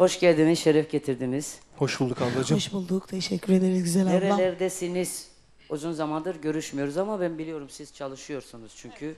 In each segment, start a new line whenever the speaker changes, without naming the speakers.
Hoş geldiniz, şeref getirdiniz.
Hoş bulduk ablacığım.
Hoş bulduk. Teşekkür ederiz güzel abla.
Nerelerdesiniz? Uzun zamandır görüşmüyoruz ama ben biliyorum siz çalışıyorsunuz çünkü.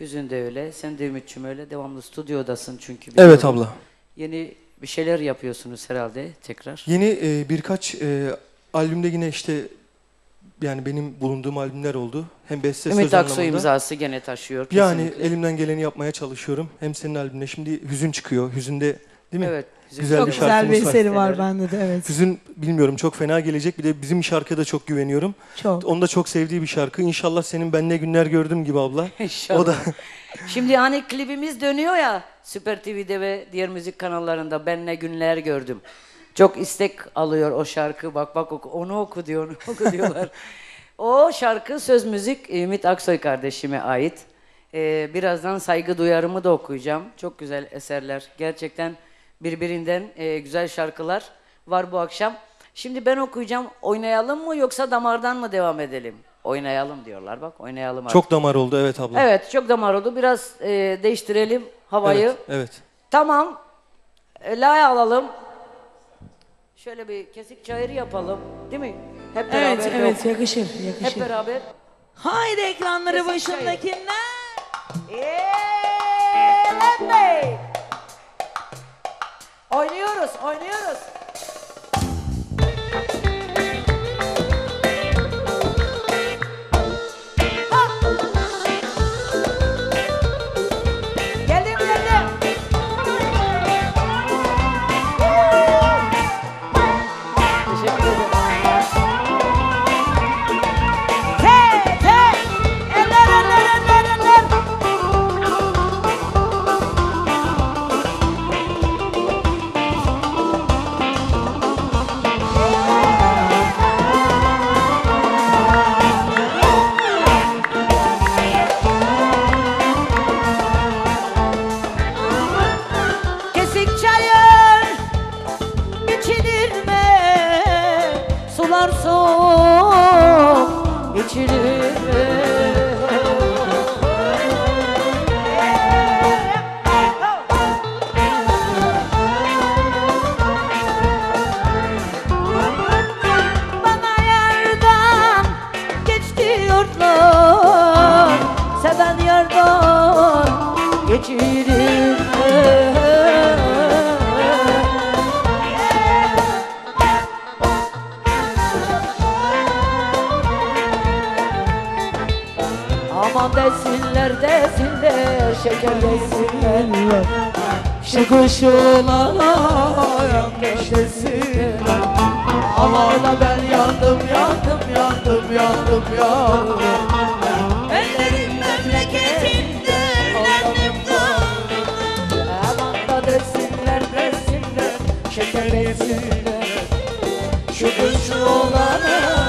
Hüzün de öyle, sen de Ümit'ciğim öyle. Devamlı stüdyodasın çünkü.
Evet
biliyorum.
abla.
Yeni bir şeyler yapıyorsunuz herhalde tekrar.
Yeni e, birkaç e, albümde yine işte yani benim bulunduğum albümler oldu. Hem beste söz
Ümit Aksoy
anlamında.
imzası gene taşıyor.
Yani
kesinlikle.
elimden geleni yapmaya çalışıyorum. Hem senin albümüne şimdi Hüzün çıkıyor. Hüzünde değil mi?
Evet.
Güzel
Çok
bir
güzel
şarkımız
bir
var.
eseri var
Severim.
bende de evet.
Hüzün bilmiyorum çok fena gelecek. Bir de bizim şarkıya da çok güveniyorum.
Çok.
Onu da çok sevdiği bir şarkı. İnşallah senin ben ne günler gördüm gibi abla.
İnşallah.
O da
Şimdi hani klibimiz dönüyor ya Süper TV'de ve diğer müzik kanallarında ben ne günler gördüm. Çok istek alıyor o şarkı. Bak bak oku, onu oku diyor, onu oku diyorlar. o şarkı söz müzik Ümit Aksoy kardeşime ait. Ee, birazdan saygı duyarımı da okuyacağım. Çok güzel eserler. Gerçekten birbirinden e, güzel şarkılar var bu akşam. Şimdi ben okuyacağım. Oynayalım mı yoksa damardan mı devam edelim? Oynayalım diyorlar bak. Oynayalım artık.
çok damar oldu evet abla.
Evet çok damar oldu. Biraz e, değiştirelim havayı.
Evet, evet.
Tamam. E, lay alalım. Şöyle bir kesik çayırı yapalım. Değil mi? Hep beraber.
Evet
yok.
evet yakışır
Hep
yakışır.
beraber.
Haydi ekranları
Kesin
başındakiler.
Eee Oynuyoruz, oynuyoruz. Soğuk içilir şeker desinler
Şu kuşulara yanlış desinler. Ama da ben yandım yandım yandım yandım yandım. Evlendim kaldım.
Aman da desinler desinler şeker desinler
Şu kuşulara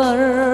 呃儿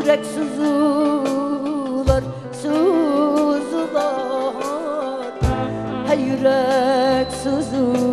Yürek sızılar, sızılar Hey yürek sızılar,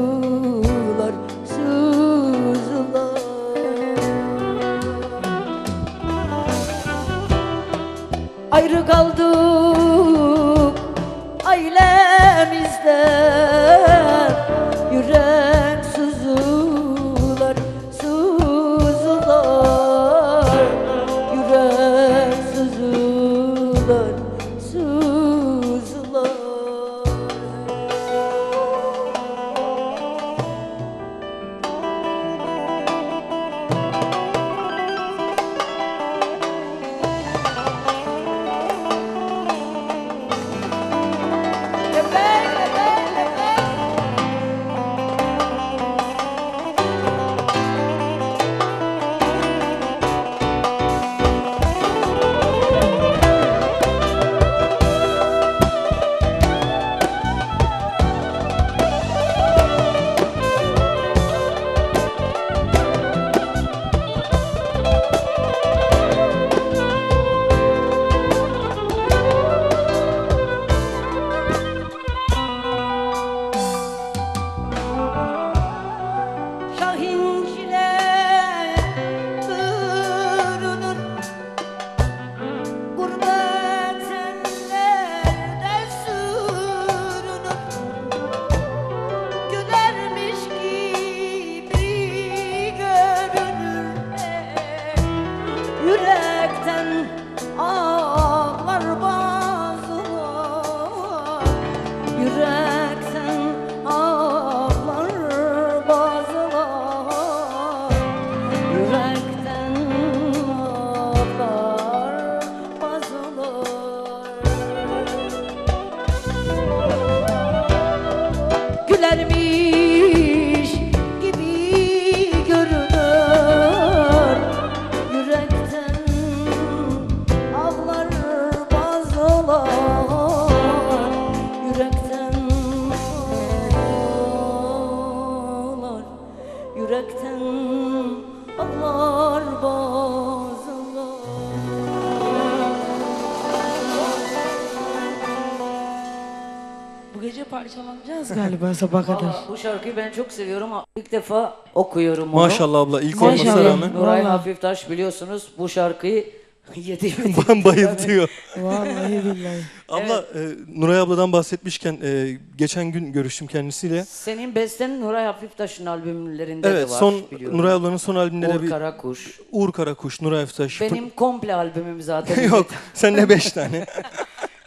parçalanacağız galiba sabah kadar.
Vallahi bu şarkıyı ben çok seviyorum. İlk defa okuyorum onu.
Maşallah abla ilk
Maşallah.
olmasına rağmen
Nuray
Vallahi.
Hafiftaş biliyorsunuz bu şarkıyı yedi
bayıltıyor.
Vallahi billahi.
Abla e, Nuray abladan bahsetmişken e, geçen gün görüştüm kendisiyle.
Senin besten Nuray Hafiftaş'ın albümlerinde
Evet
de var.
son
biliyorum.
Nuray ablanın son albümleri
Uğur
bir
Karakuş.
Uğur Karakuş, Nuray Aftaş.
Benim komple albümüm zaten.
Yok sen ne beş tane.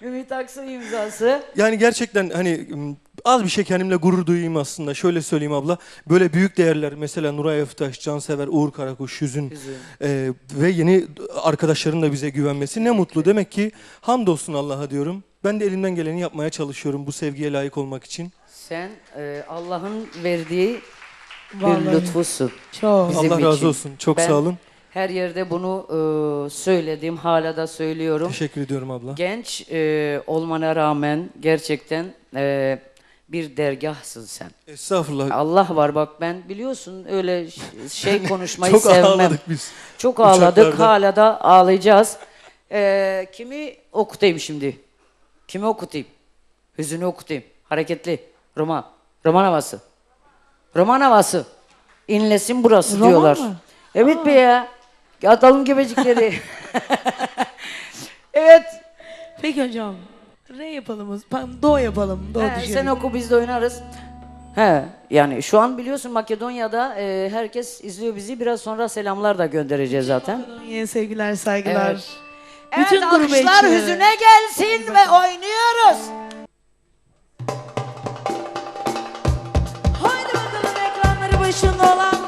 Ümit Aksu imzası.
Yani gerçekten hani az bir şey kendimle gurur duyayım aslında. Şöyle söyleyeyim abla. Böyle büyük değerler mesela Nuray Aftaş, Cansever, Uğur Karakuş, Hüzün
Hüzün.
e, ve yeni arkadaşların da bize güvenmesi ne mutlu. Demek ki hamdolsun Allah'a diyorum. Ben de elimden geleni yapmaya çalışıyorum bu sevgiye layık olmak için.
Sen e, Allah'ın verdiği bir
Vallahi.
lütfusun.
Çok.
Bizim
Allah razı
için.
olsun. Çok
Ben
sağ olun.
Her yerde bunu e, söyledim. Hala da söylüyorum.
Teşekkür ediyorum abla.
Genç e, olmana rağmen gerçekten e, bir dergahsın sen.
Estağfurullah.
Allah var bak ben biliyorsun öyle şey konuşmayı
Çok
sevmem.
ağladık biz.
Çok ağladık
Uçaklarda.
hala da ağlayacağız. E, kimi okutayım şimdi? Kimi okutayım? Hüzünü okutayım. Hareketli. Roman. Roman havası. Roman havası. İnlesin burası
Roman
diyorlar.
mı?
Evet be ya. Atalım gebecikleri. evet.
Peki hocam. Re yapalım. Do yapalım. Do
He, sen oku biz de oynarız. He, yani şu an biliyorsun Makedonya'da e, herkes izliyor bizi. Biraz sonra selamlar da göndereceğiz zaten.
Yeni sevgiler, saygılar.
Evet.
Bütün
evet, alkışlar
için.
hüzüne gelsin ve oynuyoruz.
Haydi bakalım ekranları başında olanlar.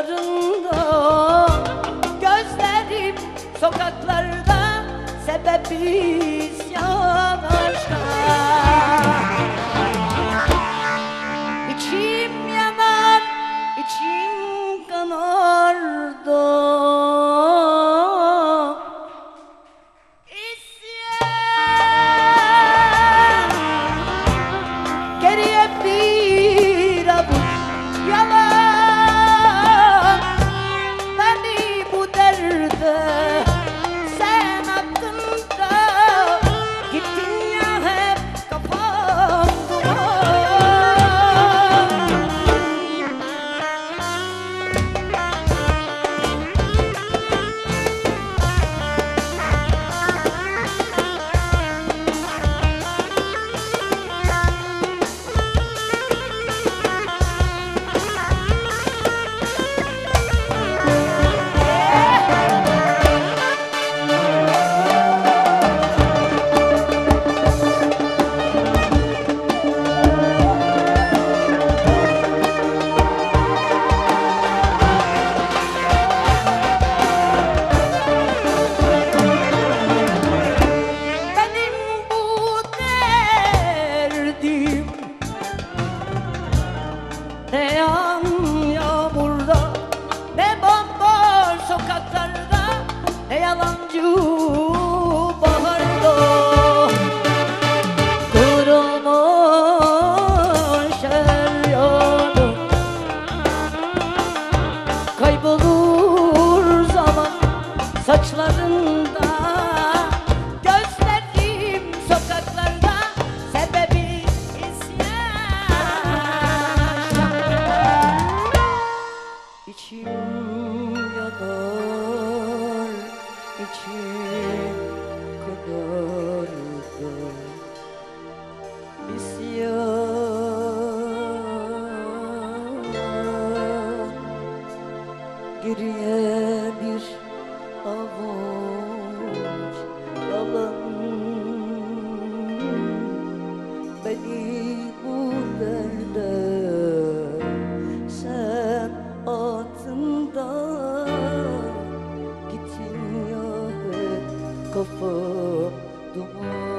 Saçlarında Gözlerim sokaklarda Sebep Gittin ya hep kafa duman